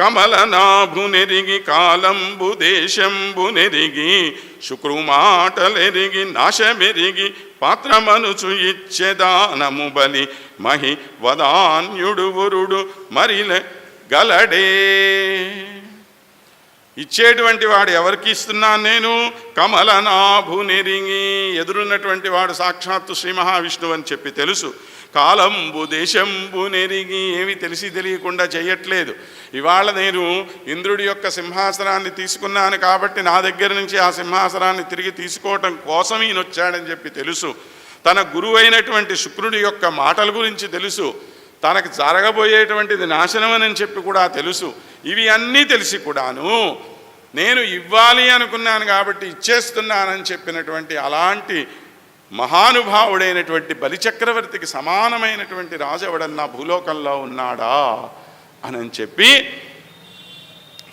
కమలనాభునెరిగి కాలంబు దేశంబునెరిగి శుక్రుమాటలెరిగి నాశమెరిగి పాత్రమనుచు ఇచ్చెదానము బలి మహి వదాన్యుడు వరుడు మరిల గలడే. ఇచ్చేటువంటి వాడు ఎవరికి ఇస్తున్నాను నేను? కమలనాభునెరిగి. ఎదురున్నటువంటి వాడు సాక్షాత్తు శ్రీ మహావిష్ణువు అని చెప్పి తెలుసు. కాలంబు దేశంబు నెరిగి ఏమి తెలిసి తెలియకుండా చేయట్లేదు. ఇవాళ నేను ఇంద్రుడి యొక్క సింహాసనాన్ని తీసుకున్నాను కాబట్టి నా దగ్గర నుంచి ఆ సింహాసనాన్ని తిరిగి తీసుకోవటం కోసం ఈయన వచ్చాడని చెప్పి తెలుసు. తన గురువు అయినటువంటి శుక్రుడి యొక్క మాటల గురించి తెలుసు. తనకు జరగబోయేటువంటిది నాశనం అని చెప్పి కూడా తెలుసు. ఇవి అన్నీ తెలిసి కూడాను నేను ఇవ్వాలి అనుకున్నాను కాబట్టి ఇచ్చేస్తున్నానని చెప్పినటువంటి అలాంటి మహానుభావుడైనటువంటి బలిచక్రవర్తికి సమానమైనటువంటి రాజు ఎవడన్నా భూలోకంలో ఉన్నాడా అని చెప్పి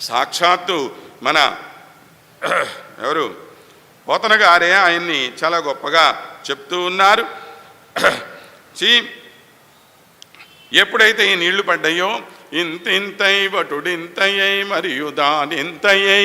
సాక్షాత్తు మన ఎవరు? పోతన గారే ఆయన్ని చాలా గొప్పగా చెప్తూ ఉన్నారు. చీ ఎప్పుడైతే ఈ నీళ్ళు పడ్డాయో ఇంతింతై వటుడింతయై మరియు దానింతయై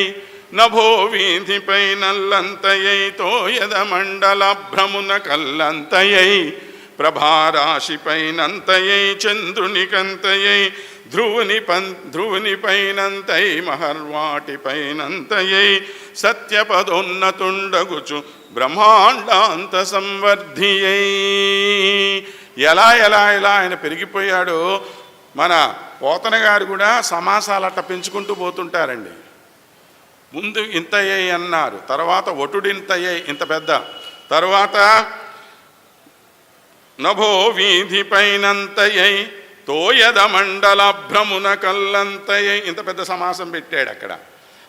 నభో వీధిపై నల్లంతయై తోయదమండల భ్రమున కల్లంతయై ప్రభారాశిపైనంతయై చంద్రునికంతయై ధ్రువుని పం ధ్రువుని పైనంతై మహర్వాటిపైనంతయై సత్యపదోన్నతుండగుచు బ్రహ్మాండాంత సంవర్ధియై. ఎలా ఎలా ఎలా ఆయన పెరిగిపోయాడో మన పోతన గారు కూడా సమాసాలు అట్ట పెంచుకుంటూ పోతుంటారండి. ముందు ఇంతయ్యే అన్నారు. తర్వాత ఒటుడింతయ్యై ఇంత పెద్ద. తర్వాత నభో వీధిపైనంతయ్యై తోయద మండల భ్రమున కల్లంతయ్యై ఇంత పెద్ద సమాసం పెట్టాడు అక్కడ.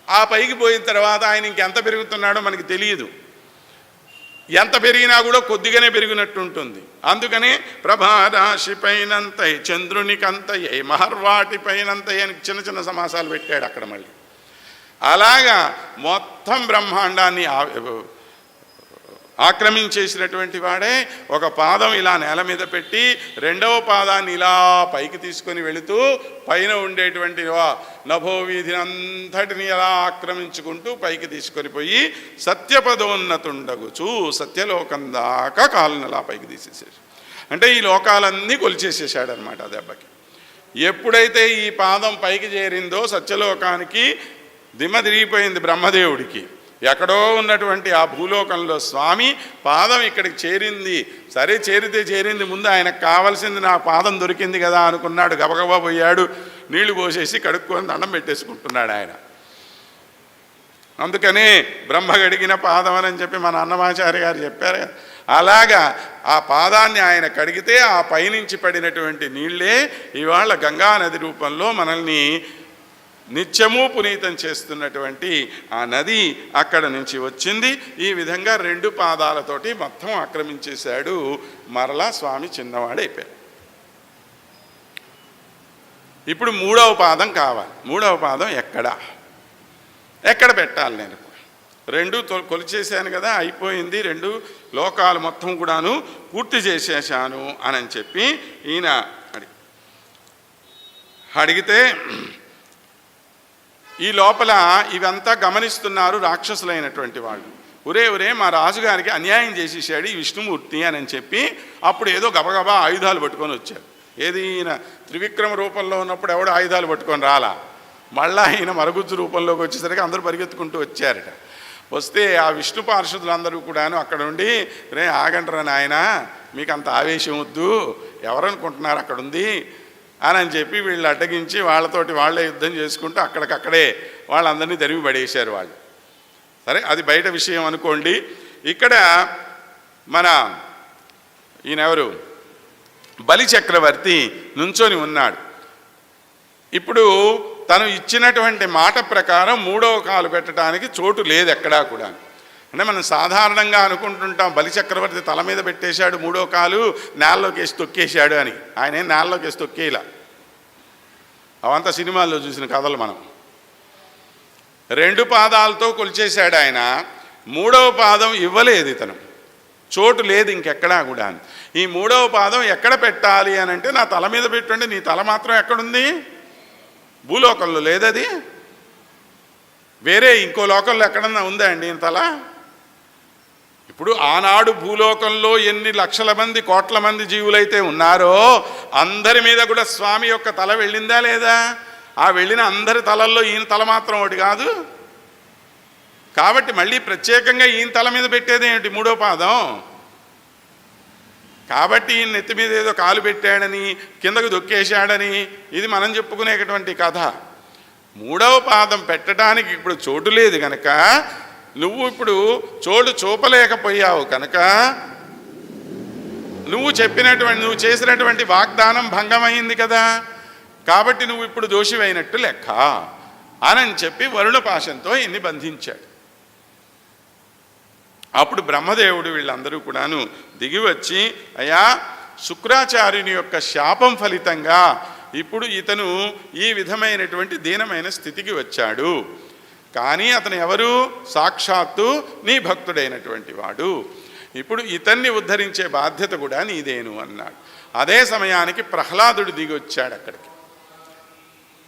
ఆ పైకి పోయిన తర్వాత ఆయన ఇంకెంత పెరుగుతున్నాడో మనకి తెలియదు ఎంత పెరిగినా కూడా కొద్దిగానే పెరిగినట్టు ఉంటుంది అందుకని ప్రభారాశి పైనంతై చంద్రునికంతయ్యై మహర్వాటి పైనంతై అని చిన్న చిన్న సమాసాలు పెట్టాడు అక్కడ మళ్ళీ. అలాగా మొత్తం బ్రహ్మాండాన్ని ఆ- ఆక్రమించేసినటువంటి వాడే ఒక పాదం ఇలా నేల మీద పెట్టి రెండవ పాదాన్ని ఇలా పైకి తీసుకొని వెళుతూ పైన ఉండేటువంటి వా- నభో వీధిని అంతటిని ఎలా ఆక్రమించుకుంటూ పైకి తీసుకొని పోయి సత్యపదోన్నతుండగుచు సత్యలోకం దాకా కాళ్ళని అలా పైకి తీసేసాడు అంటే ఈ లోకాలన్నీ కొలిచేసేసాడనమాట ఆ దెబ్బకి. ఎప్పుడైతే ఈ పాదం పైకి చేరిందో సత్యలోకానికి దిమ్మ తిరిగిపోయింది బ్రహ్మదేవుడికి. ఎక్కడో ఉన్నటువంటి ఆ భూలోకంలో స్వామి పాదం ఇక్కడికి చేరింది. సరే చేరితే చేరింది ముందు ఆయనకు కావాల్సింది నా పాదం దొరికింది కదా అనుకున్నాడు. గబగబా పోయాడు. నీళ్ళు పోసేసి కడుక్కొని దండం పెట్టేసుకుంటున్నాడు ఆయన. అందుకనే బ్రహ్మ గడిగిన పాదం అని చెప్పి మన అన్నమాచార్య గారు చెప్పారు అలాగా ఆ పాదాన్ని ఆయన కడిగితే ఆ పైనుంచి పడినటువంటి నీళ్ళే ఇవాళ గంగా నది రూపంలో మనల్ని నిత్యము పునీతం చేస్తున్నటువంటి ఆ నది అక్కడ నుంచి వచ్చింది. ఈ విధంగా రెండు పాదాలతోటి మొత్తం ఆక్రమించేశాడు మరలా స్వామి చిన్నవాడైపోయాడు ఇప్పుడు మూడవ పాదం కావాలి. మూడవ పాదం ఎక్కడ? ఎక్కడ పెట్టాలి నేను? రెండు కొలిచేశాను కదా అయిపోయింది. రెండు లోకాలు మొత్తం కూడాను పూర్తి చేసేసాను అని చెప్పి ఈయన అడిగితే ఈ లోపల ఇవంతా గమనిస్తున్నారు రాక్షసులైనటువంటి వాళ్ళు. ఒరే ఒరే మా రాజుగారికి అన్యాయం చేసేసాడు ఈ విష్ణుమూర్తి అని చెప్పి అప్పుడు ఏదో గబగబా ఆయుధాలు పట్టుకొని వచ్చారు. ఏది ఈయన త్రివిక్రమ రూపంలో ఉన్నప్పుడు ఎవడో ఆయుధాలు పట్టుకొని రాలా? మళ్ళా ఆయన మరగుజ్జు రూపంలోకి వచ్చేసరికి అందరూ పరిగెత్తుకుంటూ వచ్చారట. వస్తే ఆ విష్ణు పార్షదులందరూ కూడాను అక్కడ ఉండి రే ఆగండ్రా నాయన మీకు అంత ఆవేశం వద్దు. ఎవరనుకుంటున్నారు అక్కడ ఉంది అని అని చెప్పి వీళ్ళు అడ్డగించి వాళ్ళతోటి వాళ్ళే యుద్ధం చేసుకుంటూ అక్కడికక్కడే వాళ్ళందరినీ తరిమి పడేశారు వాళ్ళు. సరే అది బయట విషయం అనుకోండి. ఇక్కడ మన ఈయన ఎవరు? నుంచొని ఉన్నాడు. ఇప్పుడు తను ఇచ్చినటువంటి మాట ప్రకారం మూడవ కాలు పెట్టడానికి చోటు లేదు ఎక్కడా కూడా అంటే మనం సాధారణంగా అనుకుంటుంటాం బలిచక్రవర్తి తల మీద పెట్టేశాడు మూడో కాలు నేలలోకి వేసి తొక్కేశాడు అని. ఆయన ఏం నేలలోకి వేసి తొక్కేలా అవంతా సినిమాల్లో చూసిన కథలు మనం. రెండు పాదాలతో కొలిచేశాడు ఆయన. మూడవ పాదం ఇవ్వలేదు ఇతను. చోటు లేదు ఇంకెక్కడా కూడా ఈ మూడవ పాదం ఎక్కడ పెట్టాలి అని అంటే నా తల మీద పెట్టండి నీ తల మాత్రం ఎక్కడుంది? భూలోకంలో లేదది. వేరే ఇంకో లోకంలో ఎక్కడన్నా ఉందా అండి తల? ఇప్పుడు ఆనాడు భూలోకంలో ఎన్ని లక్షల మంది కోట్ల మంది జీవులైతే ఉన్నారో అందరి మీద కూడా స్వామి యొక్క తల వెళ్ళిందా లేదా? ఆ వెళ్ళిన అందరి తలల్లో ఈయన తల మాత్రం ఒకటి కాదు. కాబట్టి మళ్ళీ ప్రత్యేకంగా ఈయన తల మీద పెట్టేది ఏమిటి మూడో పాదం. కాబట్టి ఈయన నెత్తి మీద ఏదో కాలు పెట్టాడని కిందకు దొక్కేశాడని ఇది మనం చెప్పుకునేటటువంటి కథ. మూడవ పాదం పెట్టడానికి ఇప్పుడు చోటు లేదు కనుక నువ్వు ఇప్పుడు చోటు చూపలేకపోయావు కనుక నువ్వు చెప్పినటువంటి నువ్వు చేసినటువంటి వాగ్దానం భంగమైంది కదా. కాబట్టి నువ్వు ఇప్పుడు దోషివైనట్టు లెక్క అని చెప్పి వరుణ పాశంతో ఇన్ని బంధించాడు. అప్పుడు బ్రహ్మదేవుడు వీళ్ళందరూ కూడాను దిగి వచ్చి అయ్యా శుక్రాచార్యుని యొక్క శాపం ఫలితంగా ఇప్పుడు ఇతను ఈ విధమైనటువంటి దీనమైన స్థితికి వచ్చాడు. కానీ అతను ఎవరు? సాక్షాత్తు నీ భక్తుడైనటువంటి వాడు. ఇప్పుడు ఇతన్ని ఉద్ధరించే బాధ్యత కూడా నీదేను అన్నాడు. అదే సమయానికి ప్రహ్లాదుడు దిగి వచ్చాడు అక్కడికి.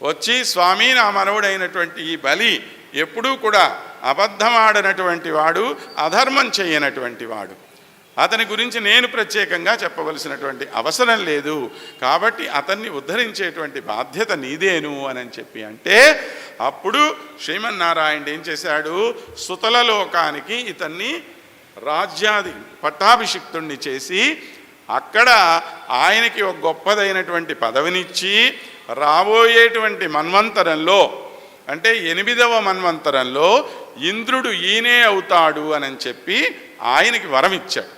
వచ్చి స్వామి నా మనవుడైనటువంటి ఈ బలి ఎప్పుడూ కూడా అబద్ధమాడనటువంటి వాడు అధర్మం చేయనటువంటి వాడు. అతని గురించి నేను ప్రత్యేకంగా చెప్పవలసినటువంటి అవసరం లేదు. కాబట్టి అతన్ని ఉద్ధరించేటువంటి బాధ్యత నీదేను అని చెప్పి అంటే అప్పుడు శ్రీమన్నారాయణ ఏం చేశాడు? సుతల లోకానికి ఇతన్ని రాజ్యాది పట్టాభిషిక్తుణ్ణి చేసి అక్కడ ఆయనకి ఒక గొప్పదైనటువంటి పదవినిచ్చి రాబోయేటువంటి మన్వంతరంలో అంటే ఎనిమిదవ మన్వంతరంలో ఇంద్రుడు ఈయనే అవుతాడు అని చెప్పి ఆయనకి వరం ఇచ్చాడు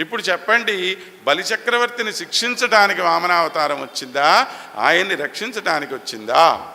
ఇప్పుడు చెప్పండి బలిచక్రవర్తిని శిక్షించడానికి వామనావతారం వచ్చిందా? ఆయన్ని రక్షించడానికి వచ్చిందా?